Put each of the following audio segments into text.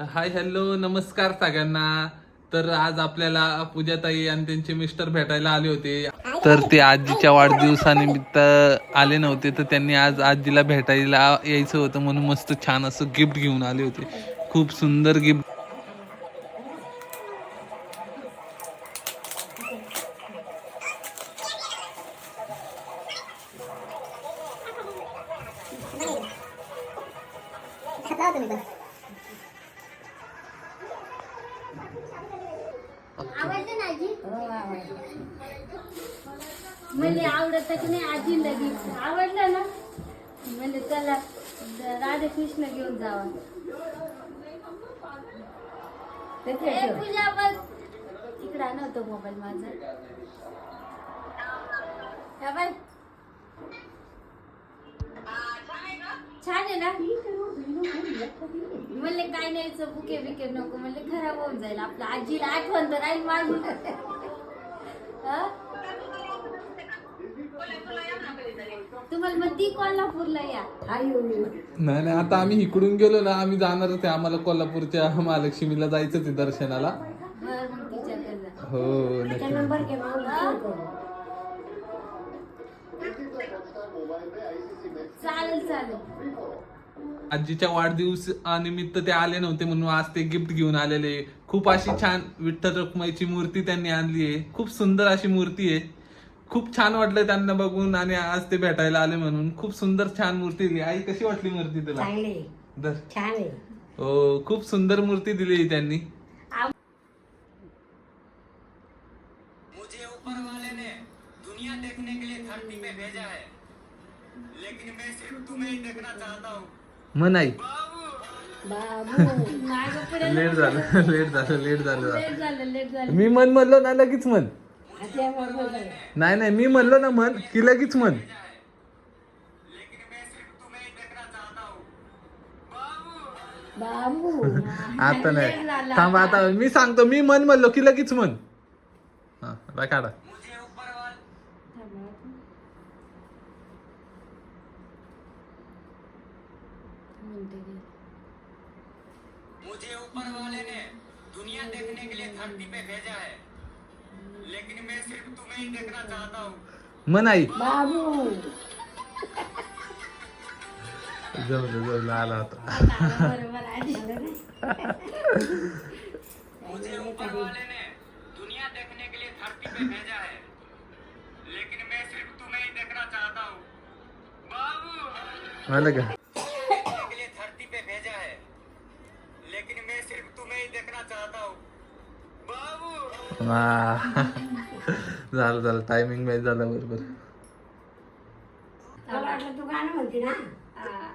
तर hi hello नमस्कार सगळ्यांना. तर आज आपल्याला पूजाताई आणि त्यांचे मिस्टर भेटायला आले होते. तर ते आजीच्या वाढदिवसानिमित्त आले नव्हते तर त्यांनी आज आजीला भेटायला यायचं होतं म्हणून मस्त छान असं गिफ्ट घेऊन आले होते. खूप सुंदर गिफ्ट आवडलं ना आजी? म्हणजे आवडत की नाही आजी लगी आवडलं ना? म्हणजे चला राधाकृष्ण घेऊन जावा. पूजा बघ. इकडे आणा होतो मोबाईल माझा. हा बाय छान आहे ना? म्हणले काय न्यायचं बुके बिके नको. म्हणले खराब होऊन जाईल आपल्या आजीला आठवण तर राहील माझी. हा? तुम्हाला मग ती कोल्हापूरला या. नाही नाही आता आम्ही इकडून गेलो ना आम्ही जाणार होते आम्हाला कोल्हापूरच्या महालक्ष्मीला जायचं ते दर्शनाला. बर मग तिच्याकडे जा. हो नक्की. चालेल चालेल. आजीच्या वाढदिवसानिमित्त ते आले नव्हते म्हणून आज ते गिफ्ट घेऊन आलेले खूप अशी छान विठ्ठल रखुमाईची मूर्ती त्यांनी आणली आहे. खूप सुंदर अशी मूर्ती आहे. खूप छान वाटलं त्यांना बघून आणि आज ते भेटायला आले म्हणून. खूप सुंदर छान मूर्ती दिली. आई कशी वाटली मूर्ती तुला? चांगले दर. छान आहे. हो खूप सुंदर मूर्ती दिली त्यांनी. मुझे ऊपर वाले ने दुनिया देखने के लिए धरती पे भेजा है। लेकिन मैं सिर्फ तुम्हें ही देखना चाहता हूँ। मागं पुढे लेट झालं लेट झालं लेट झालं. मी मन म्हणलो ना लगेच म्हण. नाही नाही मी म्हणलो ना म्हण की लगेच म्हण. आता नाही. थांब आता. मी सांगतो मी मन म्हणलो की लगेच म्हण. हा काढा. मुझे ऊपर वाले ने दुनिया देखने के लिए धरती पे भेजा है। लेकिन मैं सिर्फ़ तुम्हें ही देखना चाहता हूँ। आई बाबू। जमलं आला होता बरोबर आजी मुझे ऊपर वाले ने दुनिया देखने के लिए धरती पे भेजा है। लेकिन मैं सिर्फ़ तुम्हें ही देखना चाहता हूँ। बाबू। ही. झालं झालं. टायमिंग मॅच झाला बरोबर.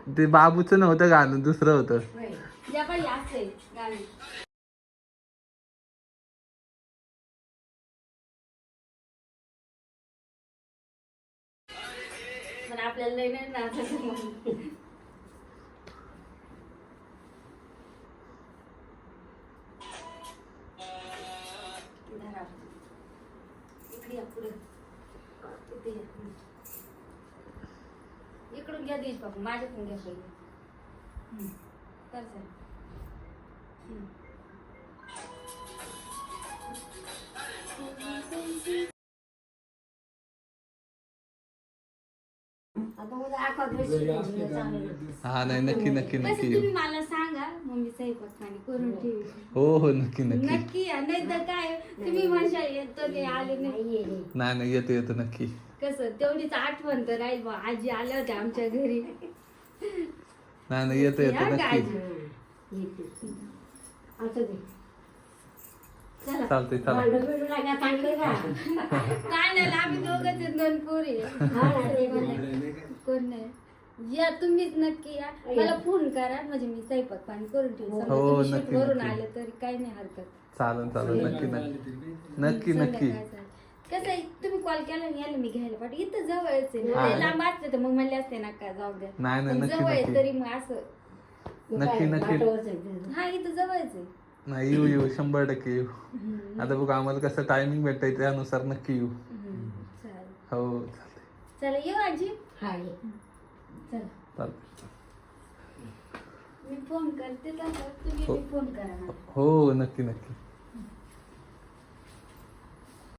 तू बाबूचं नव्हतं गाणं दुसरं होतं. आपल्याला इकडे या पुढे. इथे या. इकडून घ्या देश बाबू माझ्याकडून घ्या पहिले. कर चालेल. हा नाही नक्की नक्की नक्की. तुम्ही मला मम्मी स्वयंपाक पाणी करून ठेवी. हो हो नक्की नक्की. नक्की या नाही तर काय? तुम्ही म्हणशा येतो नाही आले नाही. नाही. नाही येतो येतो नक्की. कसं तेवढीच आठवण तर राहील बा. आजी आल्या होत्या आमच्या घरी. नाही नाही येतो येतो या नक्की. हं. चालतंय चला. भांडण बिंडण लागा चांगलं का? काय नाही आम्ही दोघंच आहेत, दोन पोरी. हा आहे. कोण नाही? या तुम्हीच नक्की या. मला फोन करा म्हणजे मी स्वयंपाक पाणी करून ठेवू समजा हो, तुम्ही नक्की, नक्की. आले तरी काही नाही हरकत. चालन चालन नक्की नक्की. नक्की नक्की. संध्याकाळचं. कसं आहे तुम्ही कॉल केला आणि यायला मी घ्यायला पाठव इथं जवळच आहे. हा. लय लांब असते तर मग म्हणले असते ना का जाऊ द्या. नाही नाही पण नक्की जवळ आहे नक्की. तरी मग असं. तू नक्की, नक्की. हा इथं जवळच आहे. नाही येऊ येऊ. शंभर टक्के येऊ. आता बघ आम्हाला कसं टायमिंग भेटायचं त्यानुसार नक्की येऊ. हम्म, चालेल. हो चालतंय चला येऊ आजी. हा ये. चला चालतंय मी फोन करते तसं तुम्ही हो. फोन करा मला. हो नक्की नक्की